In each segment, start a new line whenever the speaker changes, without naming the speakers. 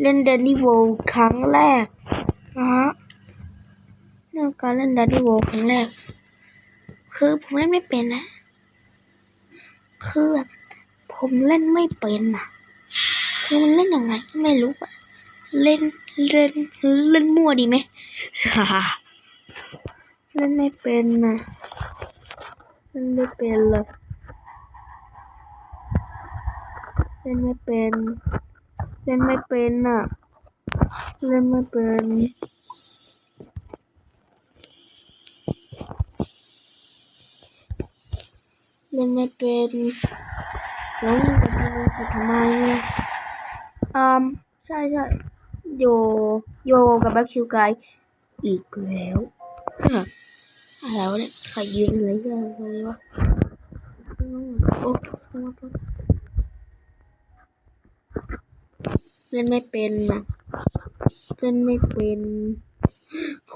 เล่น Danny w o r l d ครั้งแรกนะฮะเรื่องการเล่น Danny w o r l d ครั้งแรก คือผมเล่นไม่เป็นนะ คือแบบผมเล่นไม่เป็นอะ คือมันเล่นยังไงไม่รู้อะเล่นเล่นเล่นมั่วดีไหมเล่นไม่เป็นนะเล่นไม่เป็นเลยเล่นไม่เป็น เล่นไม่เป็นอะ เล่นไม่เป็นเล่นไม่เป็นแล้วมันจะทำไปทำไมอะอืมใช่ใช่โยโยกับแบ็คคิวไกอีกแล้วฮะอะไรวะเนี่ยใครยืนอะไรกันเลยวะโอ้สวัสดี เล่นไม่เป็นนะเล่นไม่เป็น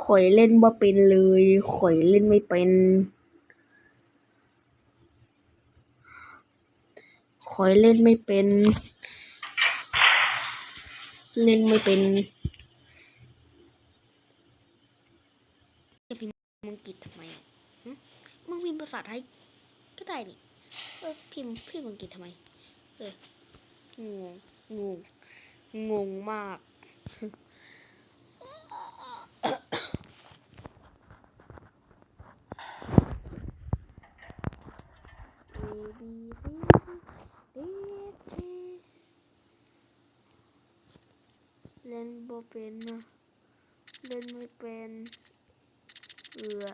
ข่อยเล่นบ่าเป็นเลยข่อยเล่นไม่เป็นขอยเล่นไม่เป็น เล่นไม่เป็นจะพิมพ์อังกฤษทำไมมึงพิมพ์ภาษาไทยก็ได้นี่เออพิมพ์พิมพ์อังกฤษทำไมเอองงงง งงมาก เล่นบ่เป็นนะเล่นไม่เป็นเอือ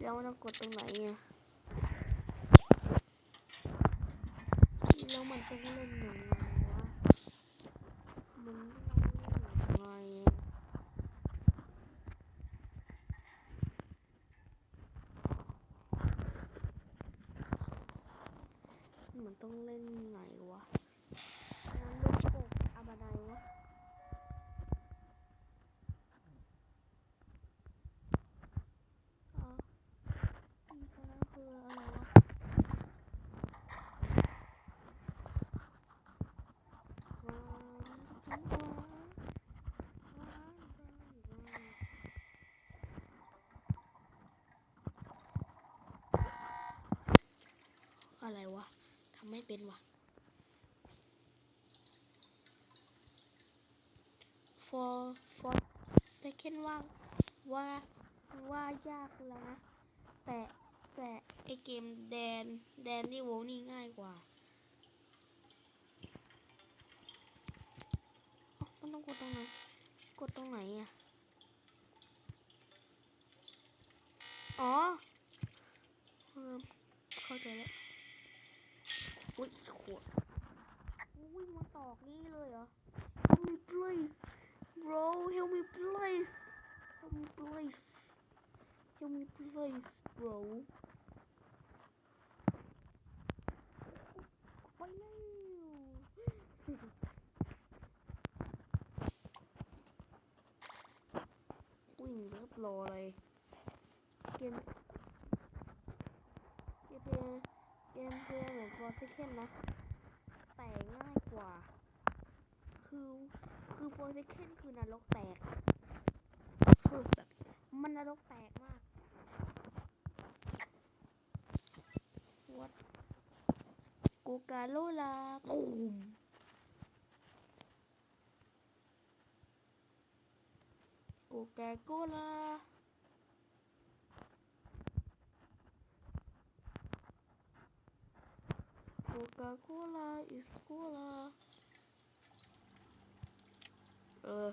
แล้วมันต้องกดตรงไหนอะแล้วมัน ต้องเล่นยังไงวะมันยังไงมันต้องเล่นไงวะมันลูกโป่งอาบานายวะ อ๋อนี่ตรงนั้นคืออะไรวะว้าวว้าวว้าวว้าวอะไรวะ ทำไม่เป็ นวะ for for second ว่าว่าว่ายากแล้วนะ แต่แต่ไอเกมแดนแดนนี่โวนี่ง่ายกว่าอ๊ะมันต้องกดตรงไหน กดตรงไหนอะ อ๋อเข้าใจแล้ว อุ้ยขวดวิ่งมาตอกนี่เลยเหรอ Help me please bro help me please help me please help me please bro ไปแล้ววิ่งเรียบรอเลยเกม มเพลย์เหมือน for second นะ แต่ง่ายกว่า คือคือ for second คือนรกแตกคือแบบมันนรกแตกมาก What โกกาโลลาตูมโกกาโกลา Кока-кола і кола. Е,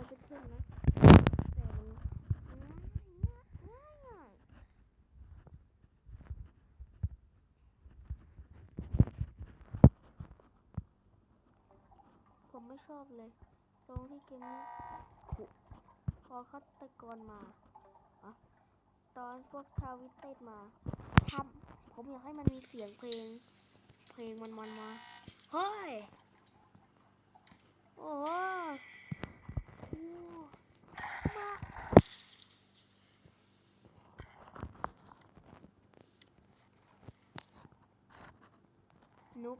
อยเปอร์เซ็นนะแต่มันผมไม่ชอบเลย ตรงที่เกมนี้ขุพอฆาตกรมาอะตอนพวกทาวิเตดมาทำผมอยากให้มันมีเสียงเพลง เพลงมันมันมา เฮ้ย โอ้โหโอ้มา นุบ